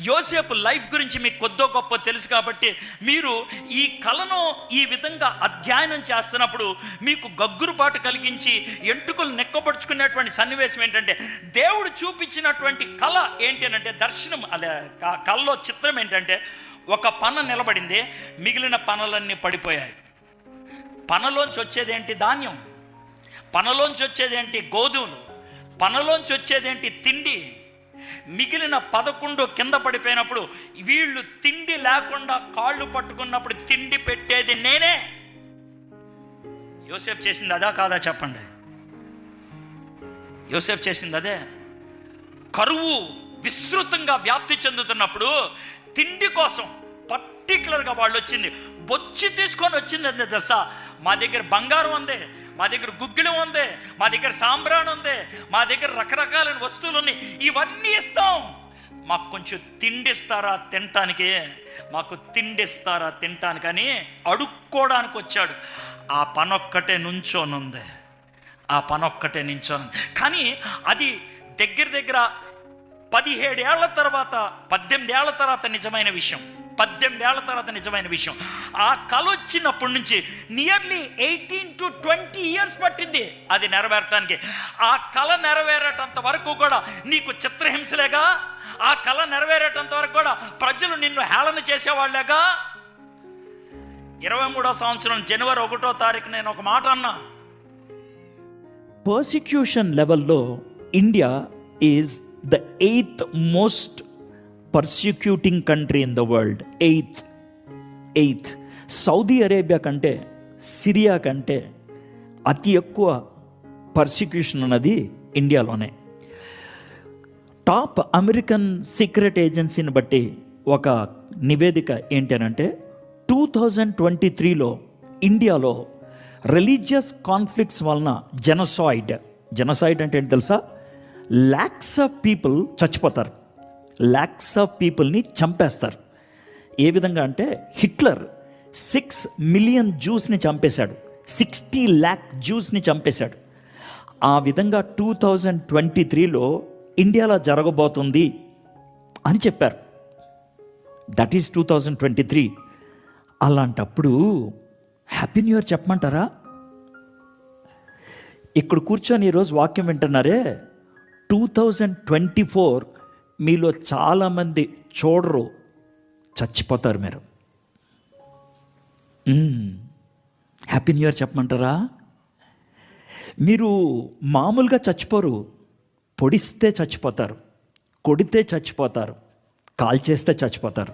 యోసేపు లైఫ్ గురించి మీకు కొద్దో గొప్ప తెలుసు కాబట్టి మీరు ఈ కళను ఈ విధంగా అధ్యయనం చేస్తున్నప్పుడు మీకు గగ్గురుపాటు కలిగించి ఎంటుకలు నెక్కపరుచుకునేటువంటి సన్నివేశం ఏంటంటే దేవుడు చూపించినటువంటి కళ ఏంటి అంటే దర్శనం అదే ఆ కళలో చిత్రం ఏంటంటే ఒక పన నిలబడింది మిగిలిన పనలన్నీ పడిపోయాయి. పనలోంచి వచ్చేదేంటి ధాన్యం? పనలోంచి వచ్చేదేంటి గోధుమలు? పనలోంచి వచ్చేదేంటి తిండి? మిగిలిన పదకొండు కింద పడిపోయినప్పుడు వీళ్ళు తిండి లేకుండా కాళ్ళు పట్టుకున్నప్పుడు తిండి పెట్టేది నేనే. యోసేపు చేసింది అదా కాదా చెప్పండి. యోసేపు చేసింది అదే. కరువు విస్తృతంగా వ్యాప్తి చెందుతున్నప్పుడు తిండి కోసం పర్టికులర్గా వాళ్ళు వచ్చింది. బొచ్చి తీసుకొని వచ్చింది అంతే తెలుసా? మా దగ్గర బంగారం ఉంది. మా దగ్గర గుగ్గిలం ఉంది మా దగ్గర సాంబ్రాణి ఉంది మా దగ్గర రకరకాలైన వస్తువులు ఉన్నాయి ఇవన్నీ ఇస్తాం. మాకు కొంచెం తిండిస్తారా తినటానికి? మాకు తిండిస్తారా తినటానికని అడుక్కోవడానికి వచ్చాడు. ఆ పనొక్కటే నుంచోనుంది. ఆ పనొక్కటే నించోను కానీ అది దగ్గర దగ్గర పదిహేడేళ్ళ తర్వాత పద్దెనిమిది ఏళ్ళ తర్వాత నిజమైన విషయం. పద్దెనిమిది ఏళ్ళ తర్వాత నిజమైన విషయం. ఆ కళ వచ్చినప్పటి నుంచి nearly eighteen to twenty years పట్టింది అది నెరవేరటానికి. ఆ కళ నెరవేరేటంత వరకు కూడా నీకు చిత్రహింసలేగా? ఆ కళ నెరవేరేటంత వరకు కూడా ప్రజలు నిన్ను హేళన చేసేవాళ్ళేగా? ఇరవై మూడో సంవత్సరం జనవరి ఒకటో తారీఖు నేను ఒక మాట అన్నా. పర్సిక్యూషన్ లెవెల్లో India is the eighth most persecuting country in the world eighth eighth Saudi Arabia కంటే సిరియా కంటే అతి ఎక్కువ పర్సిక్యూషన్ ఉన్నది ఇండియాలోనే టాప్ అమెరికన్ సీక్రెట్ ఏజెన్సీని బట్టి ఒక నివేదిక ఏంటనంటే టూ థౌజండ్ ట్వంటీ త్రీలో ఇండియాలో రిలీజియస్ కాన్ఫ్లిక్ట్స్ వలన జెనసాయిడ్ జెనసాయిడ్ అంటే ఏంటి తెలుసా? ల్యాక్స్ ఆఫ్ పీపుల్ చచ్చిపోతారు. ల్యాక్స్ ఆఫ్ పీపుల్ని చంపేస్తారు. ఏ విధంగా అంటే హిట్లర్ సిక్స్ మిలియన్ జ్యూస్ని చంపేశాడు. సిక్స్టీ ల్యాక్ జ్యూస్ని చంపేశాడు. ఆ విధంగా టూ థౌజండ్ ట్వంటీ త్రీలో ఇండియాలో జరగబోతుంది అని చెప్పారు. That is two thousand twenty three అలాంటప్పుడు హ్యాపీ న్యూ ఇయర్ చెప్పమంటారా? ఇక్కడ కూర్చొని ఈరోజు వాక్యం వింటున్నారే. టూ థౌజండ్ ట్వంటీ ఫోర్ మీలో చాలామంది చూడరు చచ్చిపోతారు మీరు. హ్యాపీ న్యూ ఇయర్ చెప్పమంటారా? మీరు మామూలుగా చచ్చిపోరు పొడిస్తే చచ్చిపోతారు కొడితే చచ్చిపోతారు కాల్ చేస్తే చచ్చిపోతారు.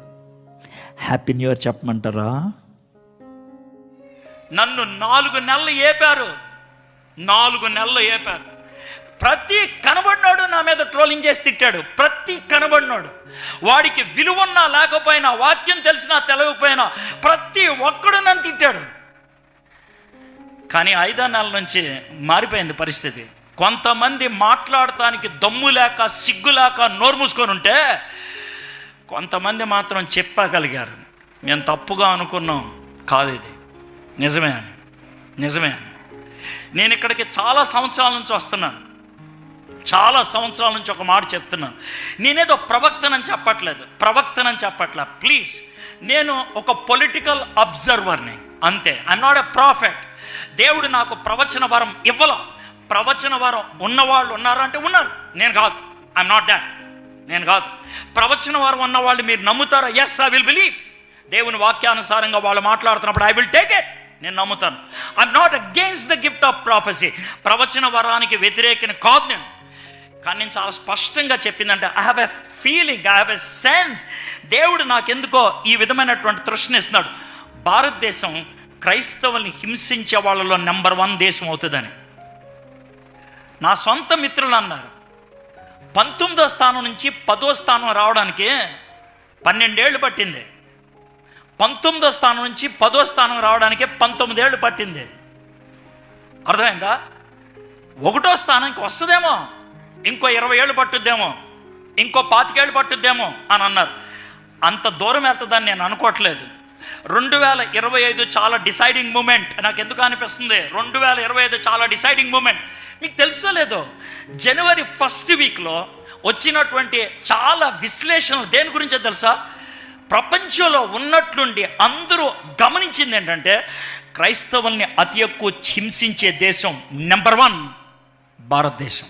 హ్యాపీ న్యూ ఇయర్ చెప్పమంటారా? నన్ను నాలుగు నెలలు ఏపారు నాలుగు నెలలు ఏపారు. ప్రతి కనబడినోడు నా మీద ట్రోలింగ్ చేసి తిట్టాడు. ప్రతి కనబడినోడు. వాడికి విలువన్నా లేకపోయినా వాక్యం తెలిసినా తెలవకపోయినా ప్రతి ఒక్కడు నన్ను తిట్టాడు. కానీ ఐదో నెలల నుంచి మారిపోయింది పరిస్థితి. కొంతమంది మాట్లాడటానికి దమ్ము లేక సిగ్గు లేక నోరు మూసుకొని ఉంటే కొంతమంది మాత్రం చెప్పగలిగారు. మేము తప్పుగా అనుకున్నాం. కాదు ఇది. నిజమే అని. నిజమే అని. నేను ఇక్కడికి చాలా సంవత్సరాల నుంచి వస్తున్నాను. చాలా సంవత్సరాల నుంచి ఒక మాట చెప్తున్నాను. నేనేదో ప్రవక్తనని చెప్పట్లేదు. ప్రవక్తనని చెప్పట్లే. ప్లీజ్ నేను ఒక పొలిటికల్ అబ్జర్వర్ని అంతే. ఐ నాట్ ఎ ప్రాఫెట్ దేవుడు నాకు ప్రవచన వరం ఇవ్వలో. ప్రవచన వరం ఉన్నవాళ్ళు ఉన్నారు అంటే ఉన్నారు. నేను కాదు. ఐఎమ్ నాట్ దాట్ నేను కాదు. ప్రవచన వరం ఉన్నవాళ్ళు మీరు నమ్ముతారా? ఎస్ ఐ విల్ బిలీవ్ దేవుని వాక్యానుసారంగా వాళ్ళు మాట్లాడుతున్నప్పుడు ఐ విల్ టేక్ ఇట్ నేను నమ్ముతాను. I'm not against the gift of prophecy ప్రవచన వరానికి వ్యతిరేకిన కాదు నేను. కానీ నేను చాలా స్పష్టంగా చెప్పిందంటే I have a feeling I have a sense దేవుడు నాకెందుకో ఈ విధమైనటువంటి తృష్ణ ఇస్తున్నాడు. భారతదేశం క్రైస్తవుల్ని హింసించే వాళ్ళలో నెంబర్ వన్ దేశం అవుతుందని. నా సొంత మిత్రులు అన్నారు. పంతొమ్మిదో స్థానం నుంచి పదో స్థానం రావడానికి పన్నెండేళ్ళు పట్టింది. పంతొమ్మిదో స్థానం నుంచి పదో స్థానం రావడానికి పంతొమ్మిదేళ్ళు పట్టింది. అర్థమైందా? ఒకటో స్థానానికి వస్తుందేమో. ఇంకో ఇరవై ఏళ్ళు పట్టుద్దేమో ఇంకో పాతికేళ్ళు పట్టుద్దేమో అని అన్నారు. అంత దూరం వెళ్తుందని నేను అనుకోవట్లేదు. రెండు వేల ఇరవై ఐదు చాలా డిసైడింగ్ మూమెంట్. నాకు ఎందుకు అనిపిస్తుంది? రెండు వేల ఇరవై ఐదు చాలా డిసైడింగ్ మూమెంట్. మీకు తెలుసో లేదో? జనవరి ఫస్ట్ వీక్లో వచ్చినటువంటి చాలా విశ్లేషణలు దేని గురించో తెలుసా? ప్రపంచంలో ఉన్నట్లుండి అందరూ గమనించింది ఏంటంటే క్రైస్తవుల్ని అతి ఎక్కువ హింసించే దేశం నెంబర్ వన్ భారతదేశం.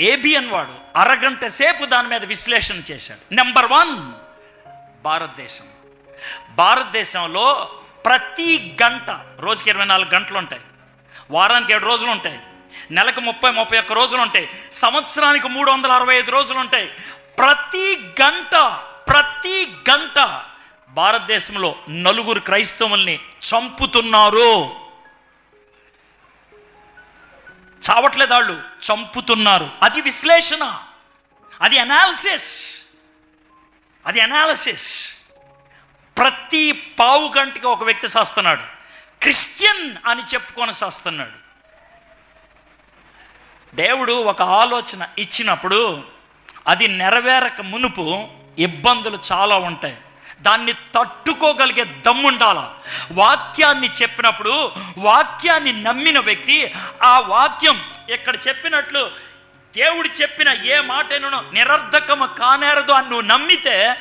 ఏబిఎన్ వాడు అరగంట సేపు దాని మీద విశ్లేషణ చేశాడు. నెంబర్ వన్ భారతదేశం. భారతదేశంలో ప్రతి గంట రోజుకి ఇరవై నాలుగు గంటలు ఉంటాయి. వారానికి ఏడు రోజులు ఉంటాయి. నెలకు ముప్పై ముప్పై ఒక్క రోజులు ఉంటాయి. సంవత్సరానికి మూడు వందల అరవై ఐదు రోజులు ఉంటాయి. ప్రతి గంట ప్రతి గంట భారతదేశంలో నలుగురు క్రైస్తవుల్ని చంపుతున్నారు. చావట్లేదు వాళ్ళు చంపుతున్నారు. అది విశ్లేషణ అది అనాలిసిస్ అది అనాలిసిస్ ప్రతి పావు గంటకి ఒక వ్యక్తి చేస్తున్నాడు. క్రిస్టియన్ అని చెప్పుకొని చేస్తున్నాడు. దేవుడు ఒక ఆలోచన ఇచ్చినప్పుడు అది నెరవేరక మునుపు ఇబ్బందులు చాలా ఉంటాయి. దాన్ని తట్టుకోగలిగే దమ్ముండాల? వాక్యాన్ని చెప్పినప్పుడు వాక్యాన్ని నమ్మిన వ్యక్తి ఆ వాక్యం ఇక్కడ చెప్పినట్లు దేవుడు చెప్పిన ఏ మాటను నిరర్ధకము కానేరదు అని నువ్వు నమ్మితే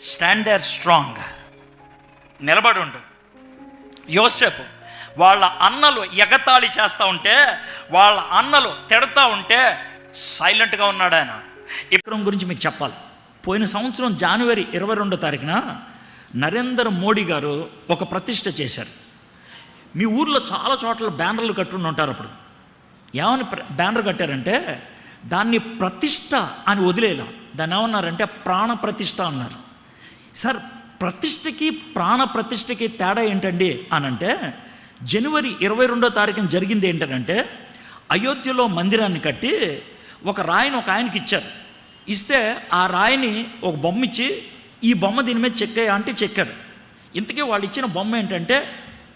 స్టాండర్డ్ స్ట్రాంగ్. నిలబడి ఉండు. యోసేపు వాళ్ళ అన్నలు ఎగతాళి చేస్తూ ఉంటే వాళ్ళ అన్నలు తిడతా ఉంటే సైలెంట్గా ఉన్నాడు ఆయన విక్రమ్ గురించి మీకు చెప్పాలి. పోయిన సంవత్సరం జనవరి ఇరవై రెండో తారీఖున నరేంద్ర మోడీ గారు ఒక ప్రతిష్ట చేశారు. మీ ఊర్లో చాలా చోట్ల బ్యానర్లు కట్టుకుని ఉంటారు అప్పుడు. ఏమని బ్యానర్ కట్టారంటే దాన్ని ప్రతిష్ట అని వదిలేలా. దాన్ని ఏమన్నారంటే ప్రాణ ప్రతిష్ట అన్నారు. సార్ ప్రతిష్టకి ప్రాణ ప్రతిష్టకి తేడా ఏంటండి అని అంటే జనవరి ఇరవై రెండో తారీఖున జరిగింది ఏంటంటే అయోధ్యలో మందిరాన్ని కట్టి ఒక రాయిని ఒక ఆయనకి ఇచ్చారు. ఇస్తే ఆ రాయిని ఒక బొమ్మ ఇచ్చి ఈ బొమ్మ దీని మీద చెక్కే అంటే చెక్కాడు. ఇంతకీ వాళ్ళు ఇచ్చిన బొమ్మ ఏంటంటే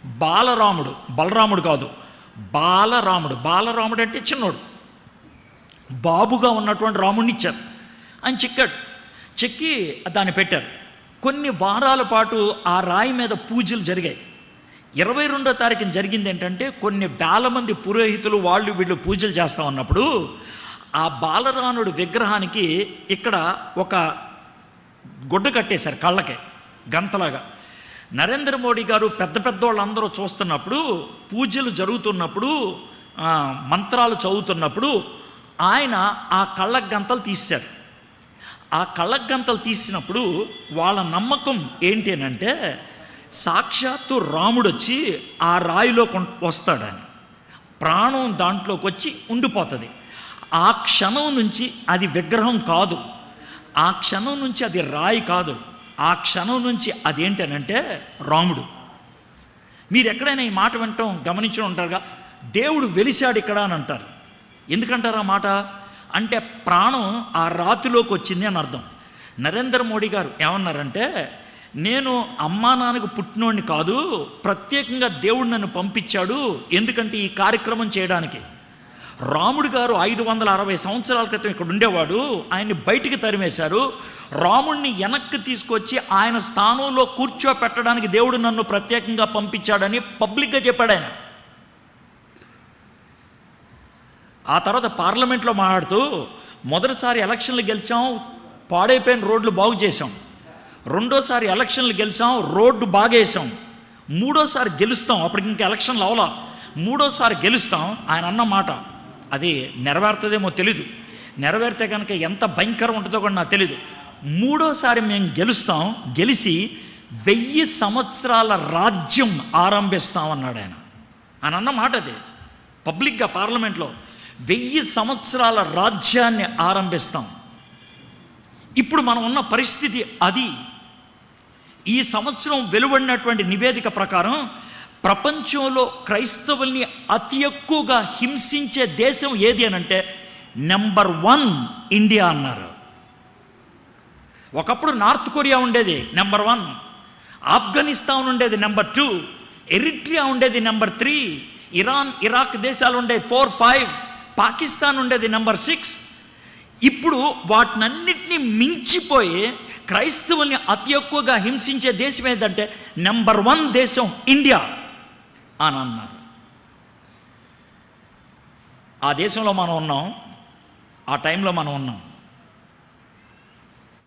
బాలరాముడు బలరాముడు కాదు బాలరాముడు. బాలరాముడు అంటే చిన్నోడు. బాబుగా ఉన్నటువంటి రాముడిని ఇచ్చారు ఆయన చెక్కాడు. చెక్కి దాన్ని పెట్టారు. కొన్ని వారాల పాటు ఆ రాయి మీద పూజలు జరిగాయి. ఇరవై రెండో తారీఖున జరిగింది ఏంటంటే కొన్ని వేల మంది పురోహితులు వాళ్ళు వీళ్ళు పూజలు చేస్తూ ఉన్నప్పుడు ఆ బాలరానుడు విగ్రహానికి ఇక్కడ ఒక గుడ్డ కట్టేశారు కళ్ళకి గంతలాగా. నరేంద్ర మోడీ గారు పెద్ద పెద్ద వాళ్ళందరూ చూస్తున్నప్పుడు పూజలు జరుగుతున్నప్పుడు మంత్రాలు చదువుతున్నప్పుడు ఆయన ఆ కళ్ళ గంతలు తీశారు. ఆ కళ్ళ గంతలు తీసినప్పుడు వాళ్ళ నమ్మకం ఏంటేనంటే సాక్షాత్తు రాముడు వచ్చి ఆ రాయిలో కొం- వస్తాడని. ప్రాణం దాంట్లోకి వచ్చి ఉండిపోతుంది. ఆ క్షణం నుంచి అది విగ్రహం కాదు. ఆ క్షణం నుంచి అది రాయి కాదు. ఆ క్షణం నుంచి అదేంటనంటే రాముడు. మీరు ఎక్కడైనా ఈ మాట వినటం గమనించి ఉంటారుగా దేవుడు వెలిశాడు ఇక్కడ అని అంటారు. ఎందుకంటారు ఆ మాట? అంటే ప్రాణం ఆ రాతిలోకి వచ్చింది అని అర్థం. నరేంద్ర మోడీ గారు ఏమన్నారంటే నేను అమ్మా నాన్నకు పుట్టినోడిని కాదు ప్రత్యేకంగా దేవుడు నన్ను పంపించాడు ఎందుకంటే ఈ కార్యక్రమం చేయడానికి. రాముడు గారు ఐదు వందల అరవై సంవత్సరాల క్రితం ఇక్కడ ఉండేవాడు. ఆయన్ని బయటికి తరిమేశారు. రాముణ్ణి వెనక్కి తీసుకొచ్చి ఆయన స్థానంలో కూర్చోపెట్టడానికి దేవుడు నన్ను ప్రత్యేకంగా పంపించాడని పబ్లిక్గా చెప్పాడు ఆయన. ఆ తర్వాత పార్లమెంట్లో మాట్లాడుతూ మొదటిసారి ఎలక్షన్లు గెలిచాం పాడైపోయిన రోడ్లు బాగు చేసాం రెండోసారి ఎలక్షన్లు గెలిచాం రోడ్డు బాగేసాం మూడోసారి గెలుస్తాం అప్పటికి ఇంకా ఎలక్షన్లు అవలా. మూడోసారి గెలుస్తాం ఆయన అన్న మాట. అది నెరవేరుతుందేమో తెలీదు. నెరవేరితే కనుక ఎంత భయంకరం ఉంటుందో కూడా నాకు తెలీదు. మూడోసారి మేము గెలుస్తాం గెలిచి వెయ్యి సంవత్సరాల రాజ్యం ఆరంభిస్తామన్నాడు ఆయన. ఆయన అన్న మాట అది. పబ్లిక్గా పార్లమెంట్లో వెయ్యి సంవత్సరాల రాజ్యాన్ని ఆరంభిస్తాం. ఇప్పుడు మనం ఉన్న పరిస్థితి అది. ఈ సంవత్సరం వెలువడినటువంటి నివేదిక ప్రకారం ప్రపంచంలో క్రైస్తవుల్ని అతి ఎక్కువగా హింసించే దేశం ఏది అని అంటే నెంబర్ వన్ ఇండియా అన్నారు. ఒకప్పుడు నార్త్ కొరియా ఉండేది నెంబర్ వన్ ఆఫ్ఘనిస్తాన్ ఉండేది నెంబర్ టూ ఎరిట్రియా ఉండేది నెంబర్ త్రీ ఇరాన్ ఇరాక్ దేశాలు ఉండేవి ఫోర్ ఫైవ్ పాకిస్తాన్ ఉండేది నెంబర్ సిక్స్. ఇప్పుడు వాటినన్నిటినీ మించిపోయి క్రైస్తవుల్ని అతి ఎక్కువగా హింసించే దేశం ఏదంటే నెంబర్ వన్ దేశం ఇండియా. అని అన్నారు. ఆ దేశంలో మనం ఉన్నాం ఆ టైంలో మనం ఉన్నాం.